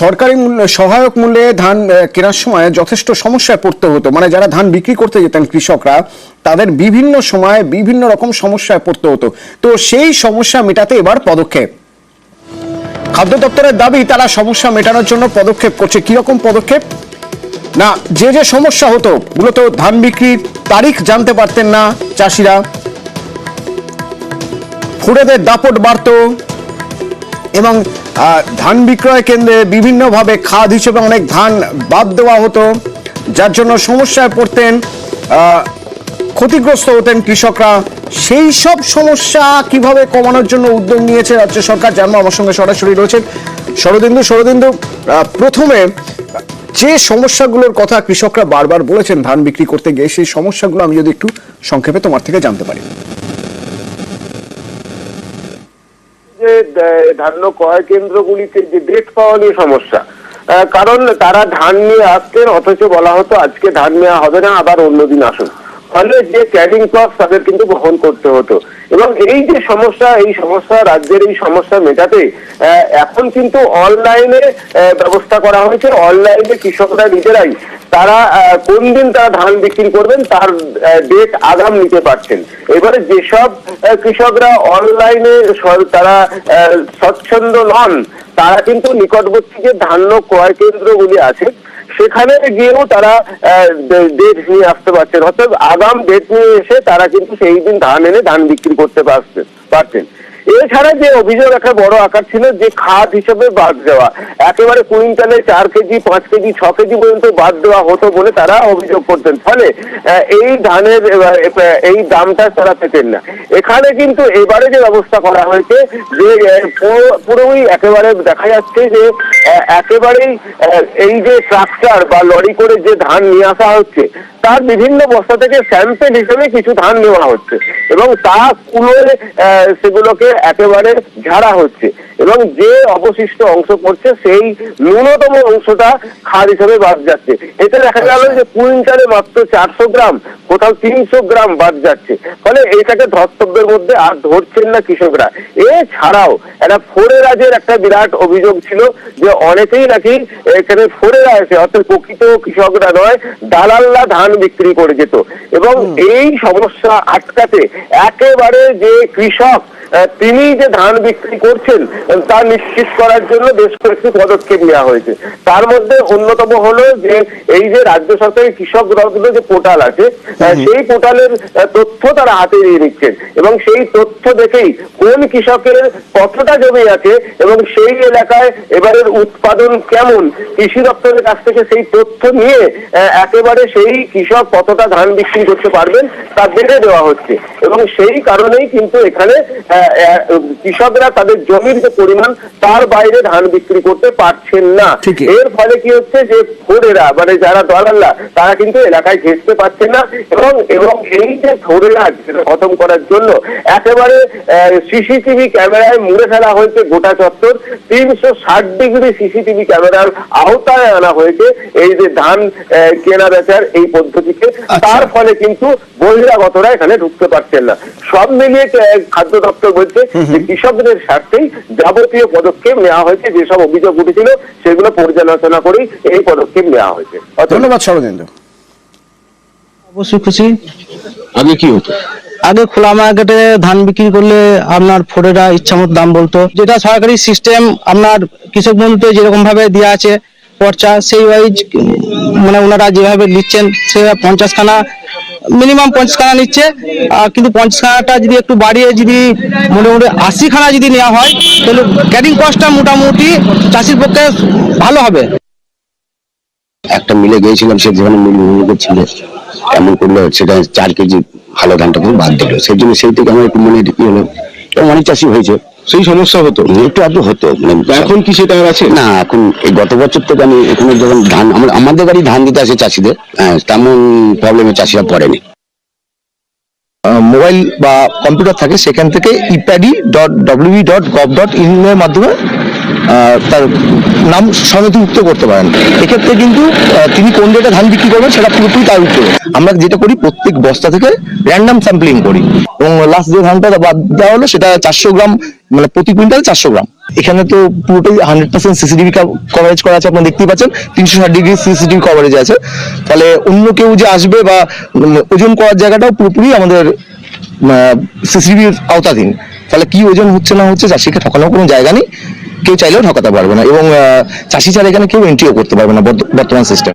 সরকারি সহায়ক মূল্যে ধান কেনার সময় যথেষ্ট সমস্যায় পড়তে হতো। মানে যারা ধান বিক্রি করতে যেতেন কৃষকরা, তাদের বিভিন্ন সময়ে বিভিন্ন রকম সমস্যায় পড়তে হতো। তো সেই সমস্যা মেটাতে এবার পদক্ষেপ। খাদ্য দপ্তরের দাবি, তারা সমস্যা মেটানোর জন্য পদক্ষেপ করছে। কীরকম পদক্ষেপ? না, যে যে সমস্যা হতো, মূলত ধান বিক্রির তারিখ জানতে পারতেন না চাষিরা। ফুড়েদের দাপট বাড়তো এবং ধান বিক্রয় কেন্দ্রে বিভিন্নভাবে খাদ হিসেবে অনেক ধান বাদ দেওয়া হতো, যার জন্য সমস্যায় পড়তেন ক্ষতিগ্রস্ত হতেন কৃষকরা। সেই সব সমস্যা কীভাবে কমানোর জন্য উদ্যোগ নিয়েছে রাজ্য সরকার জানব, আমার সঙ্গে সরাসরি রয়েছেন শরদিন্দু। শরদিন্দু প্রথমে যে সমস্যাগুলোর কথা কৃষকরা বারবার বলেছেন ধান বিক্রি করতে গিয়ে, সেই সমস্যাগুলো আমি যদি একটু সংক্ষেপে তোমার থেকে জানতে পারি। যে ধান্য ক্রয় কেন্দ্রগুলিতে যে ডেট পাওয়া নিয়ে সমস্যা। কারণ তারা ধান নিয়ে আসতেন অথচ বলা হতো আজকে ধান নেওয়া হবে না, আবার অন্যদিন আসুন। ফলে যে ক্যারিং কস্ট তাদের কিন্তু বহন করতে হতো। এবং এই যে সমস্যা, এই সমস্যা রাজ্যের এই সমস্যা মেটাতে এখন কিন্তু অনলাইনে ব্যবস্থা করা হয়েছে। অনলাইনে কৃষকরা নিজেরাই তারা কোন দিন তারা ধান বিক্রি করবেন, তার ডেট আগাম নিতে পারছেন। এবারে যেসব কৃষকরা অনলাইনে তারা স্বচ্ছন্দ নন, তারা কিন্তু নিকটবর্তী যে ধান্য ক্রয় কেন্দ্রগুলি আছে সেখানে গিয়েও তারা ডেট নিয়ে আসতে পারছেন। অর্থাৎ আগাম ডেট নিয়ে এসে তারা কিন্তু সেই দিন ধান এনে ধান বিক্রি করতে পারছেন। পারতেন এছাড়া যে অভিযোগ একটা বড় আকার ছিল যে খাদ হিসেবে বাদ দেওয়া, একেবারে কুইন্টালে চার কেজি, পাঁচ কেজি, ছ কেজি পর্যন্ত বাদ দেওয়া হতো বলে তারা অভিযোগ করতেন। ফলে এই ধানের এই দামটা তারা পেতেন না। এখানে কিন্তু এবারে যে ব্যবস্থা করা হয়েছে, যে পুরো- পুরোই একেবারে দেখা যাচ্ছে যে একেবারেই এই যে ট্রাক্টর বা লরি করে যে ধান নিয়ে আসা হচ্ছে তার বিভিন্ন বস্তা থেকে স্যাম্পেল হিসেবে কিছু ধান নেওয়া হচ্ছে। এবং তা কুলোয় সেগুলোকে একেবারে ঝাড়া হচ্ছে। এবং যে অবশিষ্ট অংশ পড়ছে সেই ন্যূনতম অংশটা খাদ হিসেবে বাদ যাচ্ছে। এতে দেখা গেল যে কুইন্টালে মাত্র চারশো গ্রাম কোথাও তিনশো গ্রাম বাদ যাচ্ছে। ফলে এটাকে ধর্তব্যের মধ্যে আর ধরছেন না কৃষকরা। এছাড়াও একটা ফোরে রাজের একটা বিরাট অভিযোগ ছিল যে অনেকেই নাকি এখানে সরে আসে অর্থাৎ প্রকৃত কৃষকরা নয় দালাল্লা ধান বিক্রি করে যেত। এবং এই সমস্যা আটকাতে একেবারে যে কৃষক তিনি যে ধান বিক্রি করছেন তা নিশ্চিত করার জন্য বেশ কয়েকটি পদক্ষেপ নেওয়া হয়েছে। তার মধ্যে অন্যতম হলো যে এই যে রাজ্য সরকারের কৃষক রত্ন যে পোর্টাল আছে সেই পোর্টালের তথ্য তারা হাতে নিয়ে নিচ্ছেন এবং সেই তথ্য দেখেই কোন কৃষকের কতটা জমি আছে এবং সেই এলাকায় এবারের উৎপাদন কেমন কৃষি দপ্তরের কাছ থেকে সেই তথ্য নিয়ে একেবারে সেই কৃষক কতটা ধান বিক্রি করতে পারবেন তা বেড়ে দেওয়া হচ্ছে। এবং সেই কারণেই কিন্তু এখানে কৃষকরা তাদের জমির যে পরিমাণ তার বাইরে ধান বিক্রি করতে পারছেন না। এর ফলে কি হচ্ছে যে ফোরেরা মানে যারা দলাল্লা তারা কিন্তু এলাকায় ঘেসতে পারছে না এবং এবং এই যে যেটা খতম করার জন্য একেবারে সিসিটিভি ক্যামেরায় মুড়ে ফেলা হয়েছে গোটা চত্বর। তিনশো ষাট ডিগ্রি সিসিটিভি ক্যামেরার আওতায় আনা হয়েছে এই যে ধান কেনা বেচার এই পদ্ধতিকে তার ফলে কিন্তু বহিরাগতরা এখানে ঢুকতে পারছেন না। সব মিলিয়ে খাদ্য দপ্তর বলছে যে কৃষকদের স্বার্থেই যাবতীয় পদক্ষেপ নেওয়া হয়েছে যেসব অভিযোগ উঠেছিল সেগুলো পর্যালোচনা করেই এই পদক্ষেপ নেওয়া হয়েছে। ধন্যবাদ শরদিন্দু অবশ্যই খুশি। আগে কি হতো? আগে খোলা মার্কেটে ধান বিক্রি করলে আপনার ফোরেরা ইচ্ছা মতো দাম বলতো। যেটা সরকারি সিস্টেম আপনার কৃষক বন্ধুতে যেরকম ভাবে দেওয়া আছে পর্চা, সেই ওয়াইজ মানে ওনারা যেভাবে নিচ্ছেন, সে পঞ্চাশ খানা মিনিমাম পঞ্চাশ খানা নিচ্ছে কিন্তু পঞ্চাশ খানাটা যদি একটু বাড়িয়ে যদি মোটামুটি আশি খানা যদি নেওয়া হয়, তাহলে ক্যারিং কস্টটা মোটামুটি চাষির পক্ষে ভালো হবে। একটা মিলে গিয়েছিলাম, সে যেখানে মিল ছিল এমন করল, সেটা চার কেজি ভালো ধানটা বাদ দিল। সেই জন্য সেই থেকে আমার একটু মনে হলো, অনেক চাষি হয়েছে। সেই সমস্যা হতো। একটু আধটু হতো মানে এখন কি সেটা আর আছে? না এখন গত বছর থেকে আমি এখানে যখন ধান আমাদের বাড়ি ধান দিতে আসে চাষিদের। হ্যাঁ, তেমন প্রবলেমে চাষিরা পড়েনি। মোবাইল বা কম্পিউটার থাকে, সেখান থেকে ইপ্যাডি dot WB dot gov dot in এর মাধ্যমে তার নাম সনথিভুক্ত করতে পারেন। এক্ষেত্রে কিন্তু তিনি কোন ডেটা ধান বিক্রি করবেন, সেটা পুরোপুরি তার উপরে আমরা যেটা করি, প্রত্যেক বস্তা থেকে র্যান্ডাম স্যাম্পলিং করি। এবং লাস্ট যে ধানটা বাদ দেওয়া হলো, সেটা চারশো গ্রাম মানে প্রতি কুইন্টাল চারশো গ্রাম। এখানে তো পুরোটাই হান্ড্রেড পার্সেন্ট সিসিটিভি কভারেজ করা আছে, আপনারা দেখতেই পাচ্ছেন। তিনশো ষাট ডিগ্রি সিসিটিভি কভারেজ আছে। তাহলে অন্য কেউ যে আসবে বা ওজন করার জায়গাটাও পুরোপুরি আমাদের সিসিটিভির আওতাধীন। তাহলে কি ওজন হচ্ছে না হচ্ছে চাষিকে ঠকানোর কোনো জায়গা নেই। কেউ চাইলেও ঠকাতে পারবে না এবং চাষি ছাড়া এখানে কেউ এন্ট্রিও করতে পারবে না বর্তমান সিস্টেম